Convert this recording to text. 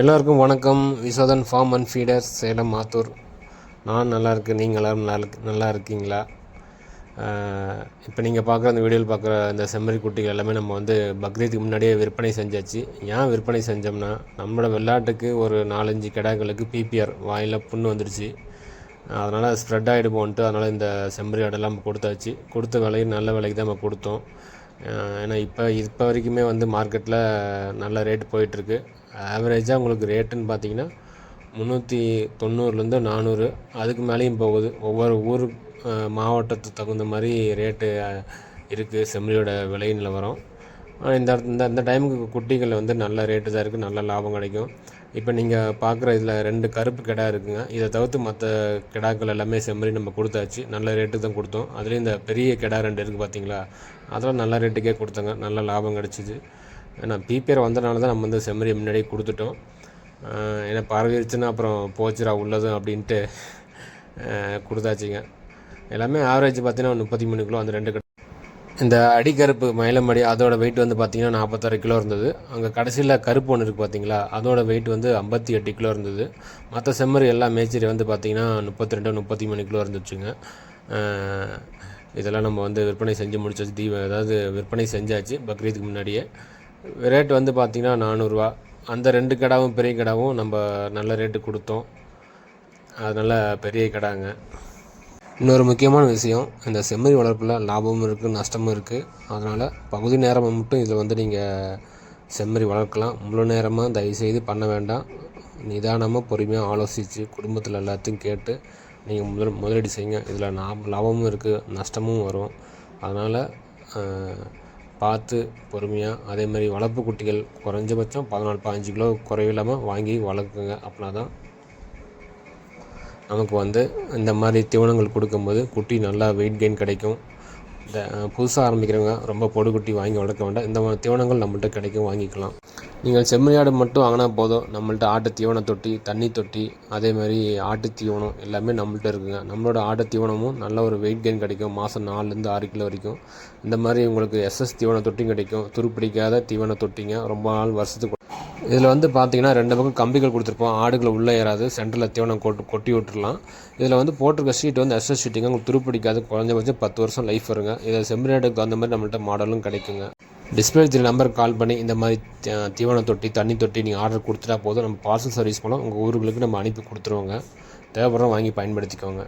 எல்லோருக்கும் வணக்கம். Visothan farm and feeders Salem Mathur நான் நல்லா இருக்கேன். நீங்கள் எல்லோரும் நல்லா இருக்கு நல்லா இருக்கீங்களா? இப்போ நீங்கள் பார்க்குற அந்த வீடியோவில் பார்க்குற இந்த செம்மறி குட்டிகள் எல்லாமே நம்ம வந்து பக்ரீத்துக்கு முன்னாடியே விற்பனை செஞ்சாச்சு. ஏன் விற்பனை செஞ்சோம்னா நம்மளோட வெள்ளாட்டுக்கு ஒரு நாலஞ்சு கிடாக்களுக்கு பிபிஆர் வாயில் புண்ணு வந்துடுச்சு அதனால் ஸ்ப்ரெட் ஆகிடுமோன்ட்டு அதனால் இந்த செம்மறி ஆடெல்லாம் நம்ம கொடுத்தாச்சு. கொடுத்த விலையும் நல்ல விலைக்கு தான் நம்ம கொடுத்தோம். ஏன்னா இப்போ இப்போ வரைக்குமே வந்து மார்க்கெட்டில் நல்ல ரேட் போயிட்டுருக்கு ஆவரேஜாக உங்களுக்கு ரேட்டுன்னு பார்த்தீங்கன்னா முந்நூற்றி தொண்ணூறுலேருந்து நானூறு. அதுக்கு மேலேயும் போகுது. ஒவ்வொரு ஊர் மாவட்டத்துக்கு தகுந்த மாதிரி ரேட்டு இருக்குது செம்மறியோட விலை நிலவரம் இந்த இந்த இந்த டைமுக்கு குட்டிகள் வந்து நல்ல ரேட்டு தான் இருக்குது நல்ல லாபம் கிடைக்கும். இப்போ நீங்கள் பார்க்குற இதில் ரெண்டு கருப்பு கிடா இருக்குங்க. இதை தவிர்த்து மற்ற கிடாக்கள் எல்லாமே செம்மறி நம்ம கொடுத்தாச்சு. நல்ல ரேட்டுக்கு தான் கொடுத்தோம். அதுலேயும் இந்த பெரிய கிடா ரெண்டு இருக்குது பார்த்தீங்களா அதெல்லாம் நல்ல ரேட்டுக்கே கொடுத்தோங்க. நல்ல லாபம் கிடச்சிது. ஏன்னா பிபிஆர் வந்தனால தான் நம்ம வந்து செம்மறி முன்னாடியே கொடுத்துட்டோம். ஏன்னா பரவிருச்சுன்னா அப்புறம் போச்சுரா உள்ளதும் அப்படின்ட்டு கொடுத்தாச்சுங்க. எல்லாமே ஆவரேஜ் பார்த்தீங்கன்னா முப்பத்தி மூணு கிலோ அந்த ரெண்டு கிடா இந்த அடிக்கருப்பு மயிலமடி அதோட வெயிட் வந்து பார்த்திங்கன்னா நாற்பத்தாறு கிலோ இருந்தது. அங்கே கடைசியில் கருப்பு ஒன்று இருக்குது பார்த்தீங்களா அதோட வெயிட் வந்து ஐம்பத்தி எட்டு கிலோ இருந்தது. மற்ற செம்மறி எல்லா மேய்ச்சரி வந்து பார்த்தீங்கன்னா முப்பத்தி ரெண்டு முப்பத்தி மூணு கிலோ இருந்துச்சுங்க. இதெல்லாம் நம்ம வந்து விற்பனை செஞ்சு முடிச்சாச்சு. தீப அதாவது விற்பனை செஞ்சாச்சு பக்ரீத்துக்கு முன்னாடியே. ரேட் வந்து பார்த்திங்கன்னா நானூறுரூவா அந்த ரெண்டு கடாவும் பெரிய கடாவும் நம்ம நல்ல ரேட்டு கொடுத்தோம். அது நல்ல பெரிய கடாங்க. இன்னொரு முக்கியமான விஷயம் இந்த செம்மறி வளர்ப்பில் லாபமும் இருக்குது நஷ்டமும் இருக்குது அதனால் பகுதி நேரம் மட்டும் இதில் வந்து நீங்கள் செம்மறி வளர்க்கலாம். முழு நேரமாக தயவுசெய்து பண்ண வேண்டாம். நிதானமாக பொறுமையாக ஆலோசித்து குடும்பத்தில் எல்லாத்தையும் கேட்டு நீங்கள் முதல் முதலீடு செய்யுங்க. இதில் லாபமும் இருக்குது நஷ்டமும் வரும். அதனால் பார்த்து பொறுமையாக அதே மாதிரி வளர்ப்பு குட்டிகள் குறைஞ்சபட்சம் பதினாலு பதினஞ்சு கிலோ குறைவில்லாமல் வாங்கி வளர்க்குங்க அப்படின்னா தான் நமக்கு வந்து இந்த மாதிரி தீவனங்கள் கொடுக்கும்போது குட்டி நல்லா வெயிட் கெயின் கிடைக்கும். இந்த புதுசாக ஆரம்பிக்கிறவங்க ரொம்ப பொடு குட்டி வாங்கி வளர்க்க வேண்டாம். இந்த மாதிரி தீவனங்கள் நம்மள்கிட்ட கிடைக்கும் வாங்கிக்கலாம். நீங்கள் செம்மறியாடு மட்டும் வாங்கினா போதும். நம்மள்ட்ட ஆட்டு தீவன தொட்டி தண்ணி தொட்டி அதே மாதிரி ஆட்டு தீவனம் எல்லாமே நம்மள்ட்ட இருக்குங்க. நம்மளோட ஆட்டு தீவனமும் நல்ல ஒரு வெயிட் கெயின் கிடைக்கும். மாதம் நாலுலேருந்து ஆறு கிலோ வரைக்கும். இந்த மாதிரி உங்களுக்கு எஸ்எஸ் தீவன தொட்டியும் கிடைக்கும். துருப்பிடிக்காத தீவன தொட்டிங்க. ரொம்ப நாள் வருஷத்துக்கு இதில் வந்து பார்த்தீங்கன்னா ரெண்டு பக்கம் கம்பிகள் கொடுத்துருப்போம். ஆடுகளை உள்ளே ஏறாது. சென்டரில் தீவனம் கொட்டு கொட்டி விட்டுருலாம் இதில் வந்து போட்டிருக்க ஷீட் வந்து எஸ்எஸ் ஷீட்டிங்க உங்களுக்கு துருப்பிடிக்காது குறைஞ்சபட்சம் பத்து வருஷம் லைஃப் வருங்க. இதில் செம்பிநாட்டுக்கு அந்த மாதிரி நம்மள்ட்ட மாடலும் கிடைக்குங்க. டிஸ்பிளே நம்பருக்கு கால் பண்ணி இந்த மாதிரி தீவன தொட்டி தண்ணி தொட்டி நீங்கள் ஆர்டர் கொடுத்துட்டா போதும். நம்ம பார்சல் சர்வீஸ் மூலம் உங்கள் ஊர்களுக்கு நம்ம அனுப்பி கொடுத்துருவோங்க. தேவைப்படுறோம் வாங்கி பயன்படுத்திக்கோங்க.